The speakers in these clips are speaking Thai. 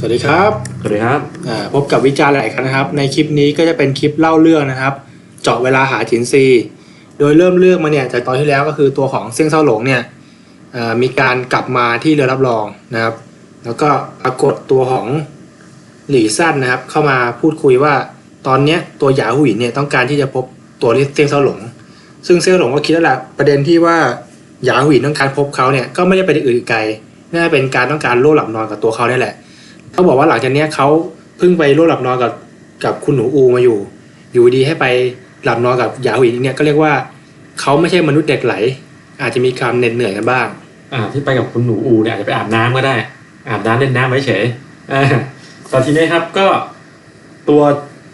สวัสดีครับสวัสดีครับอ่าพบกับวิจารณ์หลายครั้งนะครับ ในคลิปนี้ก็จะเป็นคลิปเล่าเรื่องนะครับ เจาะเวลาหาฉินซีโดยเริ่มเรื่องมาเนี่ยจากตอนที่แล้วก็คือตัวของเซี่ยงเซาหลงเนี่ยอ่ามีการกลับมาที่เรือรับรองนะครับ แล้วก็ปรากฏตัวของหลี่ซั่นนะครับ เข้ามาพูดคุยว่าตอนเนี้ยตัวหยาหุยเนี่ยต้องการที่จะพบตัวเซี่ยงเซาหลง ซึ่งเซี่ยงเซาหลงก็คิดแล้วแหละประเด็นที่ว่าหยาหุยต้องการพบเขาเนี่ยก็ไม่ได้เป็นอื่นไกลน่าจะเป็นการต้องการโล่หลับนอนกับตัวเขาเนี่ยแหละ เขาบอกว่าหลังจากเนี้ยเขาเพิ่งไปร่วมหลับนอนกับกับคุณหนูอูมาอยู่ อยู่ดีให้ไปหลับนอนกับหยาหุยเนี่ยก็เรียกว่าเขาไม่ใช่มนุษย์เด็กไหล อาจจะมีความเหน็ดเหนื่อยกันบ้าง อ่าที่ไปกับคุณหนูอูเนี่ยอาจจะไปอาบน้ำก็ได้ อาบน้ำเล่นน้ำไว้เฉยอ่าตอนทีนี้ครับก็ตัว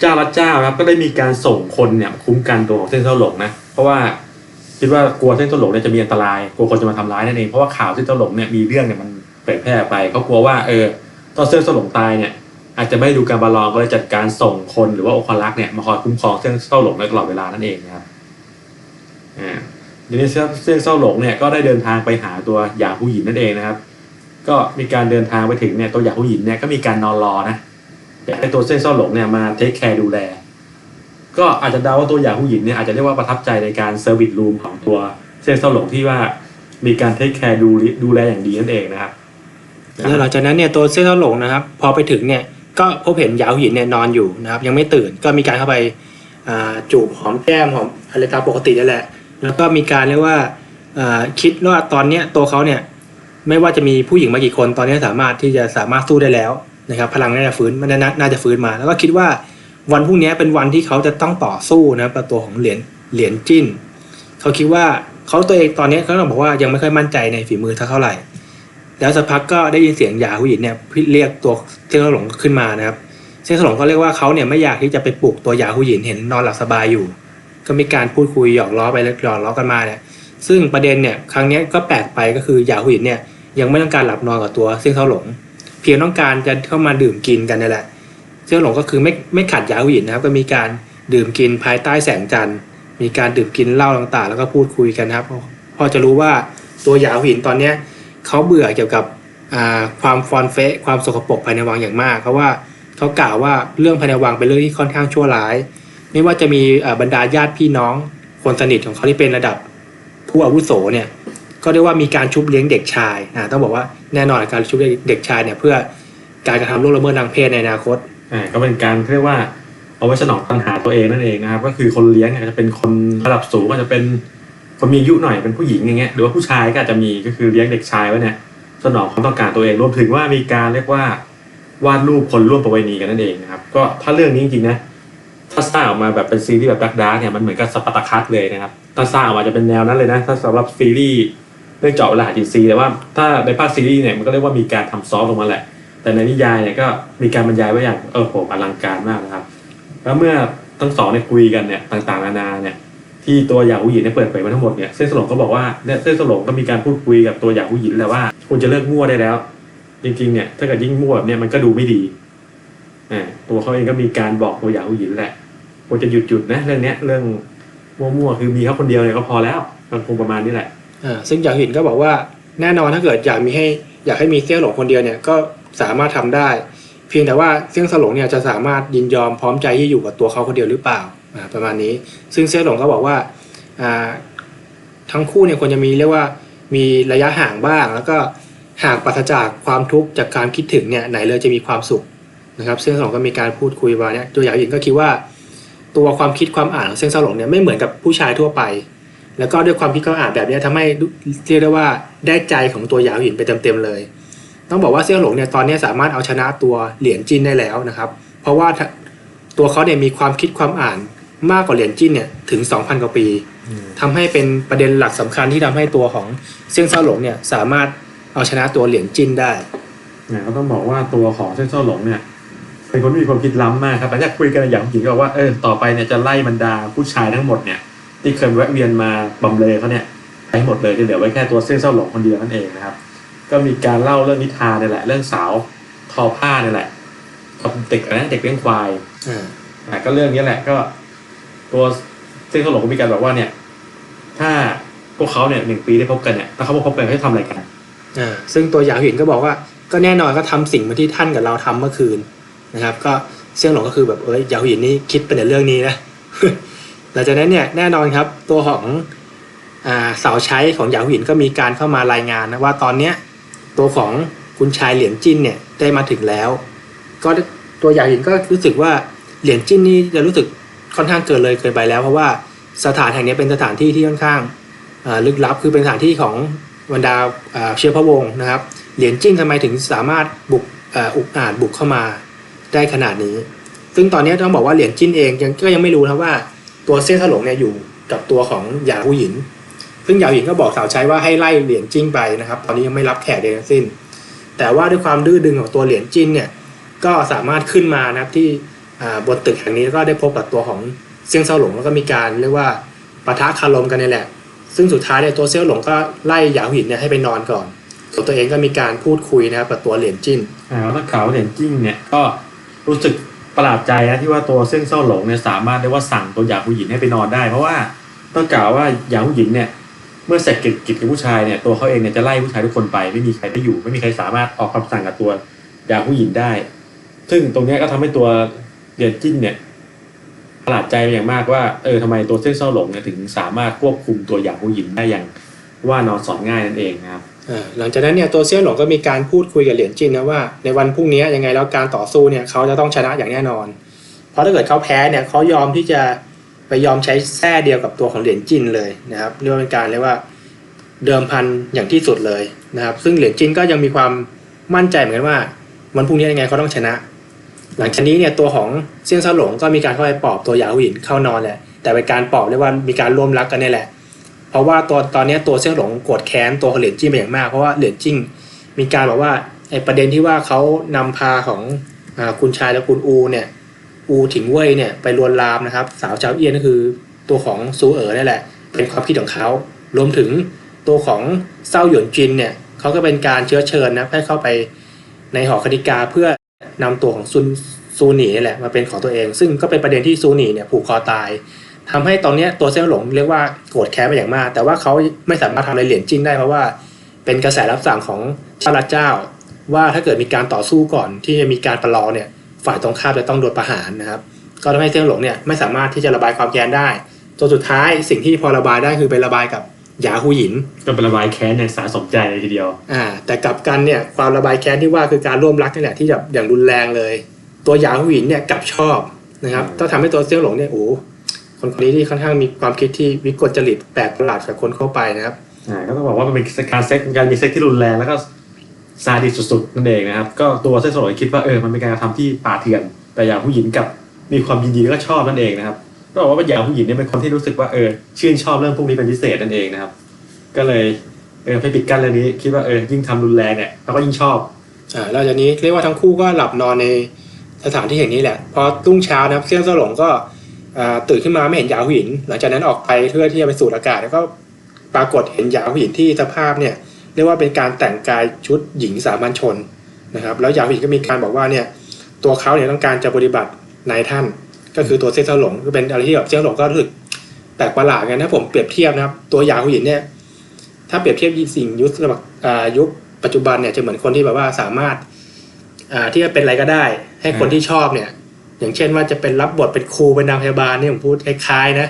เจ้ารัดเจ้าครับก็ได้มีการส่งคนเนี่ยคุ้มกันตัวของเส้นเส้าหลงนะเพราะว่าคิดว่ากลัวเส้นเส้าหลงเนี่ยจะมีอันตรายกลัวคนจะมาทำร้ายนั่นเองเพราะว่าข่าวเส้นเส้าหลงเนี่ยมีเรื่องเนี่ยมันเผยแพร่ไปเขากลัวว่าเออ ตอนเส้นเสาหลงตายเนี่ยอาจจะไม่ดูการบาลองก็เลยจัดการส่งคนหรือว่าองครักเนี่ยมาคอยคุ้มครองเส้นเส้าหลงในตลอดเวลานั่นเองนะครับอ่าทีนี้เส้นเส้าหลงเนี่ยก็ได้เดินทางไปหาตัวหยาผู้หญิงนั่นเองนะครับ ก็มีการเดินทางไปถึงเนี่ยตัวหยาผู้หญิงเนี่ยก็มีการนอนรอนะอยากให้ตัวเส้นเส้าหลงเนี่ยมาเทคแคร์ดูแล ก็อาจจะเดาว่าตัวหยาผู้หญิงเนี่ยอาจจะเรียกว่าประทับใจในการเซอร์วิสรูมของตัวเส้นเส้าหลงที่ว่ามีการเทคแคร์ดูดูแลอย่างดีนั่นเองนะครับ แล้วหลังจากนั้นเนี่ยตัวเซี่ยงเซาหลงนะครับ พอไปถึงเนี่ยก็พบเห็นยาวหุยเนี่ยนอนอยู่นะครับ ยังไม่ตื่นก็มีการเข้าไปจูบหอมแก้มหอมอะไรตามปกตินั่นแหละ แล้วก็มีการเรียกว่าคิดว่าตอนเนี้ยตัวเขาเนี่ยไม่ว่าจะมีผู้หญิงมากี่คนตอนนี้สามารถที่จะสามารถสู้ได้แล้วนะครับพลังน่าจะฟื้นมันน่าน่าจะฟื้นมา แล้วก็คิดว่าวันพรุ่งนี้เป็นวันที่เขาจะต้องต่อสู้นะครับกับตัวของเหรียญเหรียญจิ้น เขาคิดว่าเขาตัวเองตอนนี้เขาต้องบอกว่ายังไม่ค่อยมั่นใจในฝีมือเท่าไหร่ แล้วสักพักก็ได้ยินเสียงหยาหุยเนี่ยเรียกตัวเซี่ยงหลงขึ้นมานะครับเซี่ยงหลงก็เรียกว่าเขาเนี่ยไม่อยากที่จะไปปลุกตัวหยาหุยเห็นนอนหลับสบายอยู่ ก็มีการพูดคุยหยอกล้อไปหยอกล้อกันมาเนี่ยซึ่งประเด็นเนี่ยครั้งนี้ก็แปลกไปก็คือหยาหุยเนี่ยยังไม่ต้องการหลับนอนกับตัวเซี่ยงเซาหลงเพียงต้องการจะเข้ามาดื่มกินกันนี่แหละเซี่ยงหลงก็คือไม่ไม่ขัดหยาหุยนะครับ ก็มีการดื่มกินภายใต้แสงจันทร์ มีการดื่มกินเหล้าต่างๆ แล้วก็พูดคุยกันครับ พอจะรู้ว่าตัวยาหุยตอนเนี้ย เขาเบื่อเกี่ยวกับความฟอนเฟะความสกปรกภายในวังอย่างมาก เพราะว่าเขากล่าวว่าเรื่องภายในวังเป็นเรื่องที่ค่อนข้างชั่วร้าย ไม่ว่าจะมีบรรดาญาติพี่น้อง คนสนิทของเขาที่เป็นระดับผู้อาวุโสเนี่ยก็เรียกว่ามีการชุบเลี้ยงเด็กชายอ่าต้องบอกว่าแน่นอนการชุบเลี้ยงเด็กชายเนี่ยเพื่อการกระทำล่วงละเมิดทางเพศในอนาคตอ่าก็เป็นการเรียกว่าเอาไว้สนองตัณหาตัวเองนั่นเองนะครับก็คือคนเลี้ยงเนี่ยจะเป็นคนระดับสูงอาจจะเป็น คนมีอายุหน่อยเป็นผู้หญิงอย่างเงี้ยหรือว่าผู้ชายก็อาจจะมีก็คือเลี้ยงเด็กชายไว้เนี่ยสนองความต้องการตัวเองรวมถึงว่ามีการเรียกว่าวาดรูปคนร่วมประเวณีกันนั่นเองนะครับ ก็ถ้าเรื่องนี้จริงๆนะถ้าสร้างออกมาแบบเป็นซีรีส์แบบดักดาร์เนี่ยมันเหมือนกับสปาร์ตาคัสเลยนะครับถ้าสร้างออกมาจะเป็นแนวนั้นเลยนะถ้าสำหรับซีรีส์เรื่องเจาะเวลาจีซีแต่ว่าถ้าในภาคซีรีส์เนี่ยมันก็เรียกว่ามีการทำซอฟต์ลงมาแหละ แต่ในนิยายเนี่ยก็มีการบรรยายไว้อย่างเออโหอลังการมากนะครับ แล้วเมื่อทั้งสองเนี่ยคุยกันเนี่ยต่างๆนานาเนี่ย ที่ตัวยาหูหยินเนี่ยเปิดเผยมาทั้งหมดเนี่ยเส้นสลงก็บอกว่าเนี่ยเส้นสลงก็มีการพูดคุยกับตัวยาหูหยินแล้วว่าควรจะเลิกมั่วได้แล้ว จริงๆ เนี่ยถ้าเกิดยิ่งมั่วแบบเนี่ยมันก็ดูไม่ดีอ่าตัวเขาเองก็มีการบอกตัวยาหูหยินแหละควรจะหยุดหยุดนะเรื่องเนี้ยเรื่องมั่วๆคือมีเขาคนเดียวเนี่ยก็พอแล้วมันคงประมาณนี้แหละอ่าซึ่งยาหินก็บอกว่าแน่นอนถ้าเกิดอยากมีให้อยากให้มีเซี่ยหลงคนเดียวเนี่ยก็สามารถทำได้ เพียงแต่ว่าเซี่ยงสลงเนี่ยจะสามารถยินยอมพร้อมใจที่อยู่กับตัวเขาคนเดียวหรือเปล่า ประมาณนี้ ซึ่งเซี่ยหลงก็บอกว่าทั้งคู่เนี่ยควรจะมีเรียกว่ามีระยะห่างบ้าง แล้วก็ห่างปราศจากความทุกข์จากการคิดถึงเนี่ยไหนเลยจะมีความสุขนะครับเซี่ยงสลงก็มีการพูดคุยว่าเนี่ยตัวอย่างหินก็คิดว่าตัวความคิดความอ่านของเซี่ยงสลงเนี่ยไม่เหมือนกับผู้ชายทั่วไป แล้วก็ด้วยความคิดความอ่านแบบเนี้ยทำให้เรียกได้ว่าได้ใจของตัวยาหินไปเต็มๆเลย ต้องบอกว่าเซี่ยงหลงเนี่ยตอนนี้สามารถเอาชนะตัวเหรียญจินได้แล้วนะครับ เพราะว่าตัวเขาเนี่ยมีความคิดความอ่าน มากกว่าเหรียญจินเนี่ยถึง 2,000 กว่าปีทำให้เป็นประเด็นหลักสำคัญที่ทำให้ตัวของเซี่ยงเซาหลงเนี่ยสามารถเอาชนะตัวเหรียญจินได้เนี่ยก็ต้องบอกว่าตัวของเส้นโซ่หลงเนี่ยเป็นคนที่มีความคิดล้ำมากครับหลังจากคุยกันอย่างหญิงก็บอกว่าเออต่อไปเนี่ยจะไล่บรรดาผู้ชายทั้งหมดเนี่ยที่เคยแวะเวียนมาบำเลอเขาเนี่ยไปให้หมดเลยจะเหลือไว้แค่ตัวเส้นโซ่หลงคนเดียวนั่นเองนะครับ ก็มีการเล่าเรื่องนิทานนี่แหละ เรื่องสาวทอผ้านี่แหละกับเด็กนะเด็กเลี้ยงควายอ่าอะก็เรื่องนี้แหละก็ ตัวเส้นโซ่หลงก็มีการบอกว่าเนี่ย ถ้าพวกเขาเนี่ยหนึ่งปีได้พบกันเนี่ยถ้าเขาพบกันเขาจะทำอะไรกันอ่าซึ่งตัวหยาหินก็บอกว่าก็แน่นอนก็ทำสิ่งมาที่ท่านกับเราทำเมื่อคืนนะครับ ก็เซี่ยงหลงก็คือแบบเอ้ยหยาหินนี่คิดไปในเรื่องนี้นะหลังจากนั้นเนี่ยแน่นอนครับ ตัวของอ่าสาวใช้ของหยาหินก็มีการเข้ามารายงานนะว่าตอนเนี้ยตัวของคุณชายเหรียญจิ้นเนี่ยได้มาถึงแล้ว ก็ตัวหยาหินก็รู้สึกว่าเหรียญจิ้นนี่จะรู้สึก ค่อนข้างเกินเลยเกินไปแล้ว เพราะว่าสถานแห่งนี้เป็นสถานที่ที่ค่อนข้างลึกลับคือเป็นสถานที่ของบรรดาเชื้อพระวงศ์นะครับ เหรียญจิ้นทำไมถึงสามารถบุกอุกอาจบุกเข้ามาได้ขนาดนี้ ซึ่งตอนนี้ต้องบอกว่าเหรียญจิ้นเองยังก็ยังไม่รู้นะว่าตัวเส้นถลงเนี่ยอยู่กับตัวของหยาหูหยิน ซึ่งหยาหูหยินก็บอกสาวใช้ว่าให้ไล่เหรียญจิ้นไปนะครับ ตอนนี้ยังไม่รับแขกใดทั้งสิ้น แต่ว่าด้วยความดื้อดึงของตัวเหรียญจิ้นเนี่ยก็สามารถขึ้นมานะครับที่ บนตึกแห่งนี้ก็ได้พบกับตัวของเซี่ยงเซาหลงแล้วก็มีการเรียกว่าปะทะคารมกันนี่แหละ ซึ่งสุดท้ายเนี่ยตัวเซี่ยงหลงก็ไล่หยาหินเนี่ยให้ไปนอนก่อนส่วนตัวเองก็มีการพูดคุยนะครับกับตัวเหรียญจิ้นอ่าแล้วเขาเหรียญจิ้งเนี่ยก็รู้สึกประหลาดใจนะที่ว่าตัวเส้นเส้าหลงเนี่ยสามารถได้ว่าสั่งตัวหยาผู้หญิงให้ไปนอนได้ เพราะว่าต้องกล่าวว่าหยาผู้หญิงเนี่ยเมื่อเสร็จกิจกิจกับผู้ชายเนี่ยตัวเขาเองเนี่ยจะไล่ผู้ชายทุกคนไปไม่มีใครได้อยู่ ไม่มีใครสามารถออกคำสั่งกับตัวหยาผู้หญิงได้ ซึ่งตรงนี้ก็ทำให้ตัว เหรียญจิ้นเนี่ยประหลาดใจเป็นอย่างมากว่าเออทำไมตัวเส้นเส้าหลงเนี่ยถึงสามารถควบคุมตัวหยาผู้หญิงได้อย่างว่านอนสอนง่ายนั่นเองนะครับหลังจากนั้นเนี่ยตัวเซี่ยนหลงก็มีการพูดคุยกับเหรียญจินนะว่าในวันพรุ่งนี้ยังไงแล้วการต่อสู้เนี่ยเขาจะต้องชนะอย่างแน่นอน เพราะถ้าเกิดเขาแพ้เนี่ยเขายอมที่จะไปยอมใช้แท้เดียวกับตัวของเหรียญจินเลยนะครับเรียกว่าเป็นการเรียกว่าเดิมพันอย่างที่สุดเลยนะครับ ซึ่งเหรียญจินก็ยังมีความมั่นใจเหมือนกันว่า วันพรุ่งนี้ยังไงเขาต้องชนะ หลังจากนี้เนี่ยตัวของเซียนเซาหลงก็มีการเข้าไปปอบตัวยาหวินเข้านอนแหละแต่เป็นการปอบเรียกว่ามีการร่วมรักกันนี่แหละ เพราะว่าตัวตอนนี้ตัวเซียงหลงโกรธแค้นตัวของเหรียญจิ้งเป็นอย่างมากเพราะว่าเหรียญจิ้งมีการบอกว่าไอประเด็นที่ว่าเขานำพาของอคุณชายและคุณอูเนี่ยอูถิงเว่ยเนี่ยไปลวนลามนะครับ สาวเจ้าเอี้ยนก็คือตัวของซูเอ๋อนี่แหละ เป็นความคิดของเขารวมถึงตัวของเซาหยวนจินเนี่ยเขาก็เป็นการเชื้อเชิญนะให้เข้าไปในหอคณิกาเพื่อ นำตัวของซุนซูหนีนี่แหละมาเป็นของตัวเอง ซึ่งก็เป็นประเด็นที่ซูหนีเนี่ยผูกคอตายทำให้ตอนนี้ตัวเซี่ยวหลงเรียกว่าโกรธแค้นไปอย่างมาก แต่ว่าเขาไม่สามารถทำอะไรเหรียญจิ้นได้เพราะว่า เป็นกระแสรับสั่งของเจ้ารัดเจ้า ว่าถ้าเกิดมีการต่อสู้ก่อนที่จะมีการประลองเนี่ยฝ่ายตรงข้ามจะต้องโดนประหารนะครับ ก็ทำให้เซี่ยวหลงเนี่ยไม่สามารถที่จะระบายความแค้นได้จนสุดท้ายสิ่งที่พอระบายได้คือไประบายกับ ยาฮูหยิน ก็เป็นระบายแค้นอย่างสาสมใจเลยทีเดียว อ่า แต่กลับกันเนี่ยความระบายแค้นที่ว่าคือการร่วมรักนี่แหละที่แบบอย่างรุนแรงเลย ตัวหยาฮูหยินเนี่ยกลับชอบนะครับอืมก็ทำให้ตัวเซี่ยวหลงเนี่ยโอ้โหคนคนนี้ที่ค่อนข้างมีความคิดที่วิกลจริตแปลกประหลาดกับคนเข้าไปนะครับอ่าก็ต้องบอกว่ามันเป็นการเซ็กเป็นการมีเซ็กที่รุนแรงแล้วก็ซาดิสสุดๆนั่นเองนะครับ ก็ตัวเส้นสลอยคิดว่าเออมันเป็นการกระทำที่ป่าเถื่อน แต่อย่างผู้หญิงกับมีความยินดีแล้วก็ชอบนั่นเองนะครับ ก็บอกว่าอย่างผู้หญิงเนี่ยเป็นคนที่รู้สึกว่าเออชื่นชอบเรื่องพวกนี้เป็นพิเศษนั่นเองนะครับ ก็เลยเออไปปิดกั้นเรื่องนี้ คิดว่าเออยิ่งทำรุนแรงเนี่ยเราก็ยิ่งชอบอ่าแล้วจากนี้เรียกว่าทั้งคู่ก็หลับนอนในสถานที่แห่งนี้แหละ พอรุ่งเช้านะครับเซี่ยงเซาหลงก็ตื่นขึ้นมาไม่เห็นหยาหูหยินหลังจากนั้นออกไปเพื่อที่จะไปสูดอากาศแล้วก็ปรากฏเห็นหยาหูหยินที่สภาพเนี่ยเรียกว่าเป็นการแต่งกายชุดหญิงสามัญชนนะครับ แล้วหยาหูหยินก็มีการบอกว่าเนี่ยตัวเขาเนี่ยต้องการจะปฏิบัตินายท่าน ก็คือตัวเซี่ยงเซาหลงก็เป็นอะไรที่แบบเซี่ยงเซาหลงก็รู้สึกแปลกประหลาดกันนะผมเปรียบเทียบนะครับ ตัวหยาหูหยินเนี่ย ถ้าเปรียบเทียบสิ่งยุคสมัยอ่ายุคปัจจุบันเนี่ยจะเหมือนคนที่แบบว่าสามารถอ่าที่จะเป็นอะไรก็ได้ ให้คนอ่าที่ชอบเนี่ย อย่างเช่นว่าจะเป็นรับบทเป็นครูเป็นนางพยาบาลเนี่ยผมพูดคล้ายๆนะ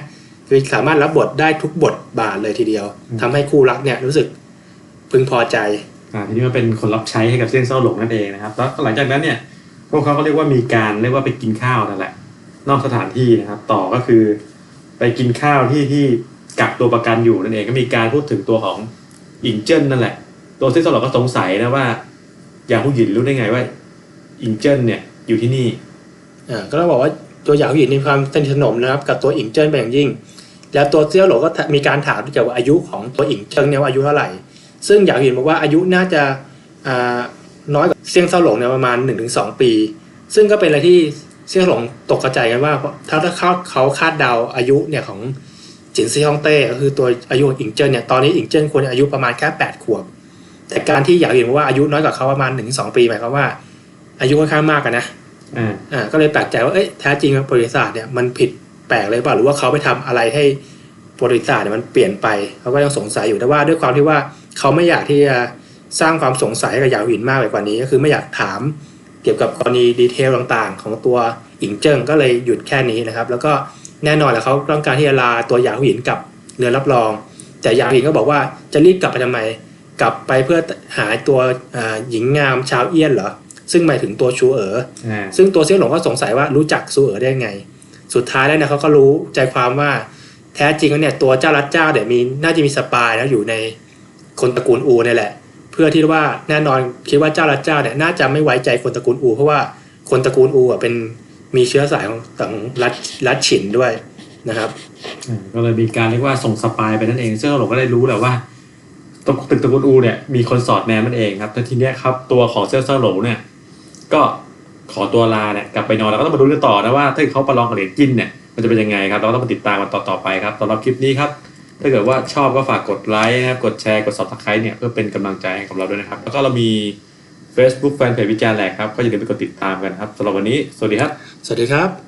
คือสามารถรับบทได้ทุกบทบาทเลยทีเดียวทำให้คู่รักเนี่ยรู้สึกพึงพอใจอ่าทีนี้มันเป็นคนรับใช้ให้กับเส้นเศร้าหลงนั่นเองนะครับ แล้วหลังจากนั้นเนี่ยพวกเขาก็เรียกว่ามีการเรียกว่าไปกินข้าวนั่นแหละ นอกสถานที่นะครับ ต่อก็คือ ไปกินข้าวที่ที่กักตัวประกันอยู่นั่นเองก็มีการพูดถึงตัวของอิงเจิ้นนั่นแหละ ตัวเส้นเศร้าหลงก็สงสัยนะว่า อย่างผู้หญิงรู้ได้ไงว่า อิงเจิ้นเนี่ยอยู่ที่นี่อ่าก็ต้องบอกว่าตัวหยางผู้หยินมีความสนิทสนมนะครับ กับตัวอิงเจิ้นเป็นอย่างยิ่ง แล้วตัวเซี่ยวหลงก็มีการถามเกี่ยวกับอายุของตัวอิงเจิ้นเนี่ยว่าอายุเท่าไหร่ ซึ่งหยางผู้หยินบอกว่าอายุน่าจะอ่าน้อยกว่าเซี่ยงเซาหลงเนี่ยประมาณ 1-2 ปี ซึ่งก็เป็นอะไรที่ เซี่ยงหลงตกกระจายกันว่าเพราะถ้าถ้าเขาเขาคาดเดาอายุเนี่ยของจินซีฮองเต้ก็คือตัวอายุของอิงเจิ้นเนี่ยตอนนี้อิงเจิ้นควรจะอายุประมาณแค่8ขวบ แต่การที่หยาหยินบอกว่าอายุน้อยกว่าเขาประมาณ1-2ปีหมายความว่า อายุค่อนข้างมากกันนะอ่าอ่าก็เลยแปลกใจว่าเอ๊ะแท้จริงประวัติศาสตร์เนี่ยมันผิดแปลกเลยเปล่าหรือว่าเขาไปทำอะไรให้ประวัติศาสตร์เนี่ยมันเปลี่ยนไปเขาก็ยังสงสัยอยู่แต่ว่าด้วยความที่ว่าเขาไม่อยากที่จะสร้างความสงสัยกับหยาหยินมากไปกว่านี้ ก็คือไม่อยากถามเกี่ยวกับกรณีดีเทลต่างๆ ของตัวอิงเจิ้งก็เลยหยุดแค่นี้นะครับ แล้วก็แน่นอนแหละเขาต้องการที่จะลาตัวหยาหยินกลับเรือนรับรอง แต่หยาหยินก็บอกว่าจะรีบกลับไปทำไมกลับไปเพื่อหาตัวอ่าหญิงงามชาวเอี้ยนเหรอซึ่งหมายถึงตัวชูเอ๋ออ่าซึ่งตัวเซี่ยวหลงก็สงสัยว่ารู้จักซูเอ๋อได้ไง สุดท้ายแล้วเนี่ยเขาก็รู้ใจความว่าแท้จริงแล้วเนี่ยตัวเจ้ารัดเจ้าเนี่ยมีน่าจะมีสปายแล้วอยู่ในคนตระกูลอูเนี่ยแหละเพื่อที่ว่าแน่นอนคิดว่าเจ้ารัดเจ้าเนี่ยน่าจะไม่ไว้ใจคนตระกูลอู เพราะว่าคนตระกูลอูอะเป็นมีเชื้อสายของของรัดรัดฉินด้วยนะครับก็เลยมีการเรียกว่าส่งสปายไปนั่นเองซึ่งเราก็ได้รู้แหละว่าตตึกตระกูลอูเนี่ยมีคนสอดแนมมันเองครับแต่ทีเนี้ยครับตัวของเซลเซอร์โหลเนี่ย ก็ขอตัวลาเนี่ยกลับไปนอนแล้วก็ต้องมาดูกันต่อนะว่าถ้าเขาประลองกับเหรียญจิ้นเนี่ยมันจะเป็นยังไงครับเราต้องมาติดตามกันต่อๆไปครับสำหรับคลิปนี้ครับ ถ้าเกิดว่าชอบก็ฝากกดไลค์นะครับ กดแชร์ กด subscribe เนี่ยเพื่อเป็นกำลังใจให้กับเราด้วยนะครับ แล้วก็เรามี Facebook แฟนเพจวิจารณ์แหลกครับ ก็อย่าลืมไปกดติดตามกันครับสำหรับวันนี้ สวัสดีครับ สวัสดีครับ